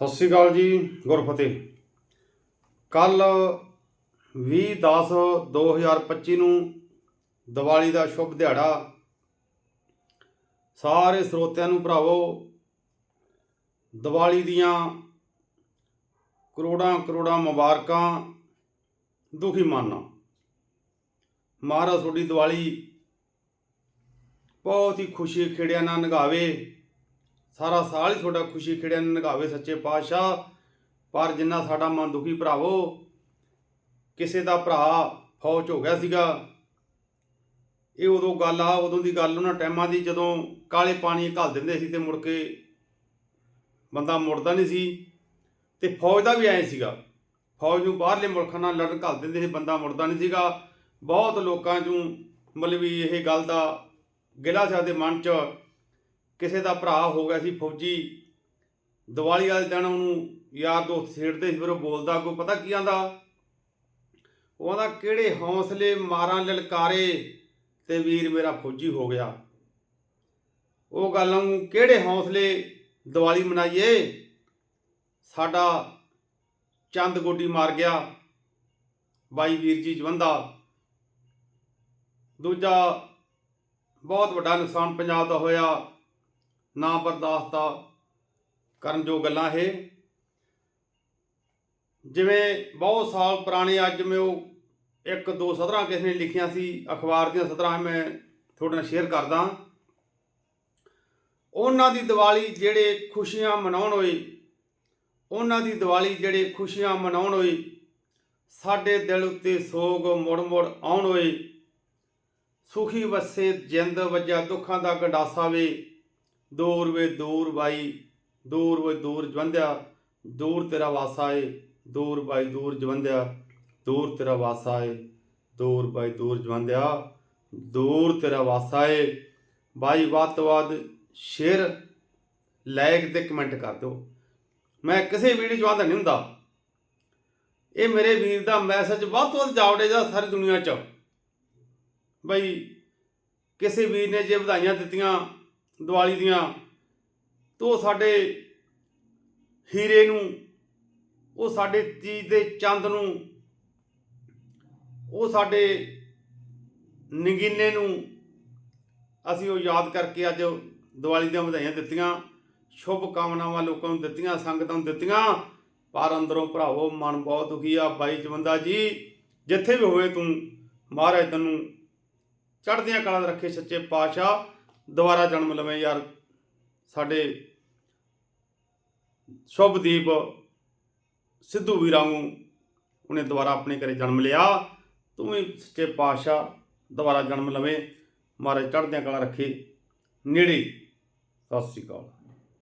ਸਤਿ ਸ੍ਰੀ ਅਕਾਲ ਜੀ, ਗੁਰਫਤਿਹ। ਕੱਲ 20/10/2025 ਨੂੰ ਦੀਵਾਲੀ ਦਾ ਸ਼ੁਭ ਦਿਹਾੜਾ। ਸਾਰੇ ਸਰੋਤਿਆਂ ਨੂੰ ਭਰਾਵੋ, ਦੀਵਾਲੀ ਦੀਆਂ ਕਰੋੜਾਂ ਕਰੋੜਾਂ ਮੁਬਾਰਕਾਂ, ਦੁਖੀ ਮਾਨਾ। ਮਹਾਰਾਜ ਤੁਹਾਡੀ ਦੀਵਾਲੀ ਬਹੁਤ ਹੀ ਖੁਸ਼ੀ ਖੇੜਿਆਂ ਨਾਲ ਨਗਾਵੇ। ਸਾਰਾ ਸਾਲ ਹੀ ਤੁਹਾਡਾ ਖੁਸ਼ੀ ਖੇੜਿਆਂ ਨਾਲ ਨਗਾਵੇ ਸੱਚੇ ਪਾਤਸ਼ਾਹ। ਪਰ ਜਿੰਨਾ ਸਾਡਾ ਮਨ ਦੁਖੀ ਭਰਾਵੋ, ਕਿਸੇ ਦਾ ਭਰਾ ਫੌਜ 'ਚ ਹੋ ਗਿਆ ਸੀਗਾ। ਇਹ ਉਦੋਂ ਗੱਲ ਆ, ਉਦੋਂ ਦੀ ਗੱਲ ਉਹਨਾਂ ਟਾਈਮਾਂ ਦੀ, ਜਦੋਂ ਕਾਲੇ ਪਾਣੀ ਘੱਲ ਦਿੰਦੇ ਸੀ ਤੇ ਮੁੜ ਕੇ ਬੰਦਾ ਮੁੜਦਾ ਨਹੀਂ ਸੀ। ਤੇ ਫੌਜ ਦਾ ਵੀ ਐਂ ਸੀਗਾ। ਫੌਜ ਨੂੰ ਬਾਹਰਲੇ ਮੁਲਕਾਂ ਨਾਲ ਲੜਨ ਘੱਲ ਦਿੰਦੇ ਸੀ, ਬੰਦਾ ਮੁੜਦਾ ਨਹੀਂ ਸੀਗਾ। ਬਹੁਤ ਲੋਕਾਂ ਨੂੰ ਮਤਲਬ ਵੀ ਇਹ ਗੱਲ ਦਾ ਗਿਲਾ ਸੀ ਦੇ ਮਨ 'ਚ ਕਿਸੇ ਦਾ ਭਰਾ ਹੋ ਗਿਆ ਸੀ ਫੌਜੀ, ਦੀਵਾਲੀ ਵਾਲੇ ਦਿਨ ਉਹਨੂੰ ਯਾਰ ਦੋਸਤ ਛੇੜਦੇ ਸੀ, ਫਿਰ ਉਹ ਬੋਲਦਾ ਕੋਈ ਪਤਾ ਕੀ ਆਂਦਾ? ਉਹ ਆਂਦਾ, ਕਿਹੜੇ ਹੌਸਲੇ ਮਾਰਾਂ ਲਲਕਾਰੇ, ਤੇ ਵੀਰ ਮੇਰਾ ਫੌਜੀ ਹੋ ਗਿਆ। ਉਹ ਗੱਲ ਨੂੰ, ਕਿਹੜੇ ਹੌਸਲੇ ਦੀਵਾਲੀ ਮਨਾਈਏ? ਸਾਡਾ ਚੰਦ ਗੋਡੀ ਮਾਰ ਗਿਆ, ਬਾਈ ਵੀਰ ਜੀ ਜਵੰਦਾ। ਦੂਜਾ, ਬਹੁਤ ਵੱਡਾ ਨੁਕਸਾਨ ਪੰਜਾਬ ਦਾ ਹੋਇਆ। ਨਾ ਬਰਦਾਸ਼ਤਾ ਕਰਨ ਜੋ ਗੱਲਾਂ ਇਹ। ਜਿਵੇਂ ਬਹੁਤ ਸਾਲ ਪੁਰਾਣੇ ਅੱਜ ਮੈਂ ਉਹ ਇੱਕ ਦੋ ਸਤਰਾਂ ਕਿਸ ਨੇ ਲਿਖੀਆਂ ਸੀ, ਅਖਬਾਰ ਦੀਆਂ ਸਤਰਾਂ ਮੈਂ ਤੁਹਾਡੇ ਨਾਲ ਸ਼ੇਅਰ ਕਰਦਾ। ਉਹਨਾਂ ਦੀ ਦੀਵਾਲੀ ਜਿਹੜੇ ਖੁਸ਼ੀਆਂ ਮਨਾਉਣ ਹੋਏ, ਉਹਨਾਂ ਦੀ ਦੀਵਾਲੀ ਜਿਹੜੇ ਖੁਸ਼ੀਆਂ ਮਨਾਉਣ ਹੋਏ, ਸਾਡੇ ਦਿਲ ਉੱਤੇ ਸੋਗ ਮੁੜ ਮੁੜ ਆਉਣ ਹੋਏ। ਸੁਖੀ ਵਸੇ ਜਿੰਦ ਵਜਾ ਦੁੱਖਾਂ ਦਾ ਗੰਡਾਸਾ ਵੇ ਦੂਰ ਵੇ ਦੂਰ ਬਾਈ, ਦੂਰ ਵੇ ਦੂਰ ਜਵੰਦਿਆ ਦੂਰ ਤੇਰਾ ਵਾਸਾ ਏ, ਦੂਰ ਬਾਈ ਦੂਰ ਜਵੰਦਿਆ ਦੂਰ ਤੇਰਾ ਵਾਸਾ ਏ, ਦੂਰ ਬਾਈ ਦੂਰ ਜਵੰਦਿਆ ਦੂਰ ਤੇਰਾ ਵਾਸਾ ਏ। ਬਾਈ ਵੱਧ ਤੋਂ ਵੱਧ ਸ਼ੇਅਰ ਲਾਇਕ ਤੇ ਕਮੈਂਟ ਕਰ ਦਿਓ। ਮੈਂ ਕਿਸੇ ਵੀਡੀਓ 'ਚ ਆਉਂਦਾ ਨਹੀਂ ਹੁੰਦਾ। ਇਹ ਮੇਰੇ ਵੀਰ ਦਾ ਮੈਸੇਜ ਵੱਧ ਤੋਂ ਵੱਧ ਜਾਵੜੇ ਜਾ ਸਾਰੀ ਦੁਨੀਆ 'ਚ। ਬਈ, ਕਿਸੇ ਵੀਰ ਨੇ ਜੇ ਵਧਾਈਆਂ ਦਿੱਤੀਆਂ ਦੀਵਾਲੀ ਦੀਆਂ, ਤੋ ਸਾਡੇ ਹੀਰੇ ਨੂੰ, ਉਹ ਸਾਡੇ ਚੀਜ਼ ਦੇ ਚੰਦ ਨੂੰ, ਉਹ ਸਾਡੇ ਨਗੀਨੇ ਨੂੰ ਅਸੀਂ ਉਹ ਯਾਦ ਕਰਕੇ ਅੱਜ ਦੀਵਾਲੀ ਦੀਆਂ ਵਧਾਈਆਂ ਦਿੱਤੀਆਂ, ਸ਼ੁਭ ਕਾਮਨਾਵਾਂ ਲੋਕਾਂ ਨੂੰ ਦਿੱਤੀਆਂ, ਸੰਗਤਾਂ ਨੂੰ ਦਿੱਤੀਆਂ। ਪਰ ਅੰਦਰੋਂ ਭਰਾਵੋ, ਮਨ ਬਹੁਤ ਦੁਖੀ ਆ। ਬਾਈ ਜਵੰਦਾ ਜੀ, ਜਿੱਥੇ ਵੀ ਹੋਵੇ ਤੂੰ, ਮਹਾਰਾਜ ਤੈਨੂੰ ਚੜ੍ਹਦੀਆਂ ਕਲਾਂ ਰੱਖੇ ਸੱਚੇ ਪਾਤਸ਼ਾਹ। ਦੁਬਾਰਾ ਜਨਮ ਲਵੇਂ ਯਾਰ। ਸਾਡੇ ਸ਼ੁਭਦੀਪ ਸਿੱਧੂ ਵੀਰਾਂ ਨੂੰ ਉਹਨੇ ਦੁਬਾਰਾ ਆਪਣੇ ਘਰੇ ਜਨਮ ਲਿਆ। ਤੂੰ ਵੀ ਸੱਚੇ ਪਾਤਸ਼ਾਹ ਦੁਬਾਰਾ ਜਨਮ ਲਵੇਂ। ਮਹਾਰਾਜ ਚੜ੍ਹਦਿਆਂ ਕਲਾ ਰੱਖੇ। ਨੇੜੇ। ਸਤਿ ਸ੍ਰੀ ਅਕਾਲ।